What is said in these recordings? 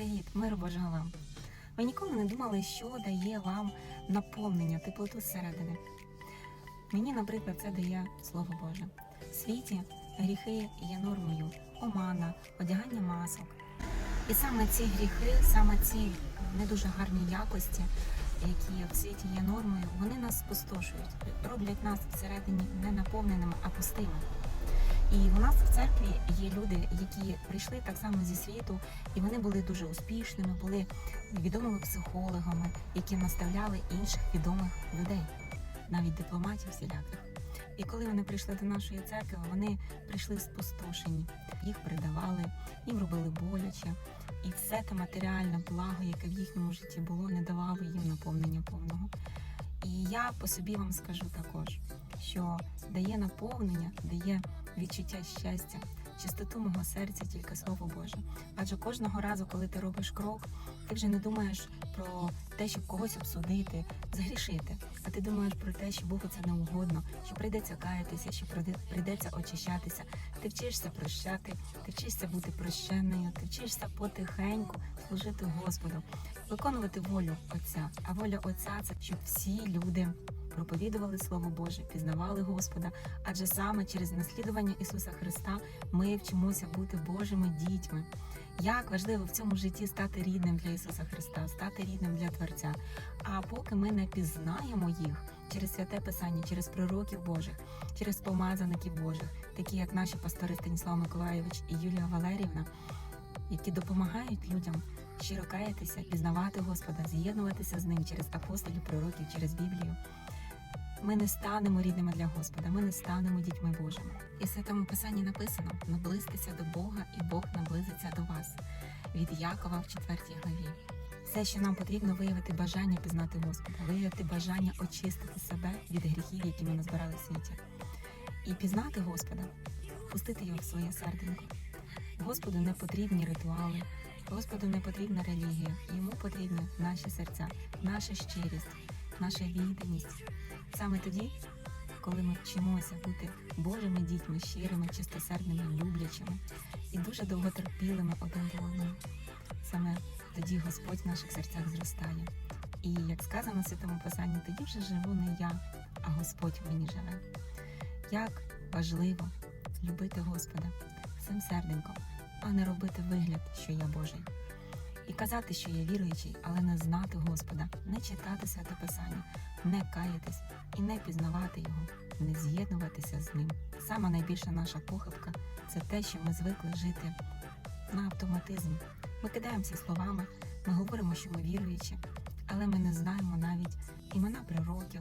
Привіт, Божого вам. Ви ніколи не думали, що дає вам наповнення, теплоту зсередини. Мені, наприклад, це дає Слово Боже. В світі гріхи є нормою, омана, одягання масок. І саме ці гріхи, саме ці не дуже гарні якості, які в світі є нормою, вони нас спустошують, роблять нас всередині не наповненими, а пустими. І у нас в церкві є люди, які прийшли так само зі світу, і вони були дуже успішними, були відомими психологами, які наставляли інших відомих людей, навіть дипломатів всіляких. І коли вони прийшли до нашої церкви, вони прийшли спустошені, їх придавали, їм робили боляче, і все те матеріальне благо, яке в їхньому житті було, не давало їм наповнення повного. І я по собі вам скажу також, що дає наповнення, дає відчуття щастя, чистоту мого серця тільки слово Боже. Адже кожного разу, коли ти робиш крок, ти вже не думаєш про те, щоб когось обсудити, згрішити, а ти думаєш про те, що Богу це не угодно, що прийдеться каятися, що прийдеться очищатися. Ти вчишся прощати, ти вчишся бути прощеною, ти вчишся потихеньку служити Господу, виконувати волю Отця. А воля Отця це щоб всі люди проповідували Слово Боже, пізнавали Господа, адже саме через наслідування Ісуса Христа ми вчимося бути Божими дітьми. Як важливо в цьому житті стати рідним для Ісуса Христа, стати рідним для Творця. А поки ми не пізнаємо їх через святе Писання, через пророків Божих, через помазаників Божих, такі як наші пастори Станіслав Миколайович і Юлія Валерівна, які допомагають людям щиро каятися, пізнавати Господа, з'єднуватися з ним через апостолів, пророків, через Біблію. Ми не станемо рідними для Господа, ми не станемо дітьми Божими. І в святому писанні написано: наблизьтеся до Бога, і Бог наблизиться до вас. Від Якова в 4 главі. Все, що нам потрібно, виявити бажання пізнати Господа, виявити бажання очистити себе від гріхів, які ми назбирали в світі, і пізнати Господа, пустити його в своє серденько. Господу не потрібні ритуали, Господу не потрібна релігія, йому потрібні наші серця, наша щирість, наша відданість. Саме тоді, коли ми вчимося бути Божими дітьми, щирими, чистосердними, люблячими і дуже довготерпілими один до одного. Саме тоді Господь в наших серцях зростає. І як сказано в святому писанні, тоді вже живу не я, а Господь в мені живе. Як важливо любити Господа всім серденьком, а не робити вигляд, що я Божий. І казати, що я віруючий, але не знати Господа, не читати святе Писання, не каятись і не пізнавати його, не з'єднуватися з ним. Сама найбільша наша похибка це те, що ми звикли жити на автоматизмі. Ми кидаємося словами, ми говоримо, що ми віруючі, але ми не знаємо навіть імена пророків.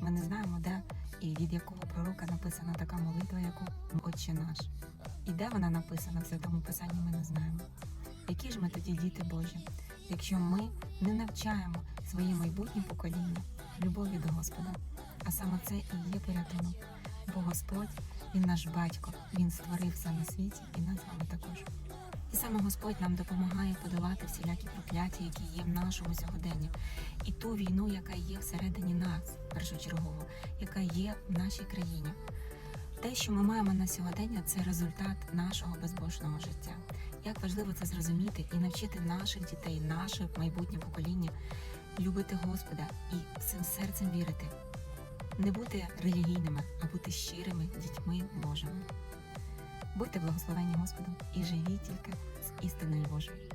Ми не знаємо, де і від якого пророка написана така молитва, яку Отче наш. І де вона написана в святому писанні, ми не знаємо. Які ж ми тоді діти Божі, якщо ми не навчаємо своє майбутнє покоління любові до Господа? А саме це і є порятунок. Бо Господь, Він наш батько, Він створив на світі і нас вами також. І саме Господь нам допомагає подолати всілякі прокляття, які є в нашому сьогоденні, і ту війну, яка є всередині нас, першочергово, яка є в нашій країні. Те, що ми маємо на сьогодення, це результат нашого безбожного життя. Як важливо це зрозуміти і навчити наших дітей, наше майбутнє покоління любити Господа і всім серцем вірити, не бути релігійними, а бути щирими дітьми Божими. Будьте благословені Господом і живіть тільки з істиною Божою.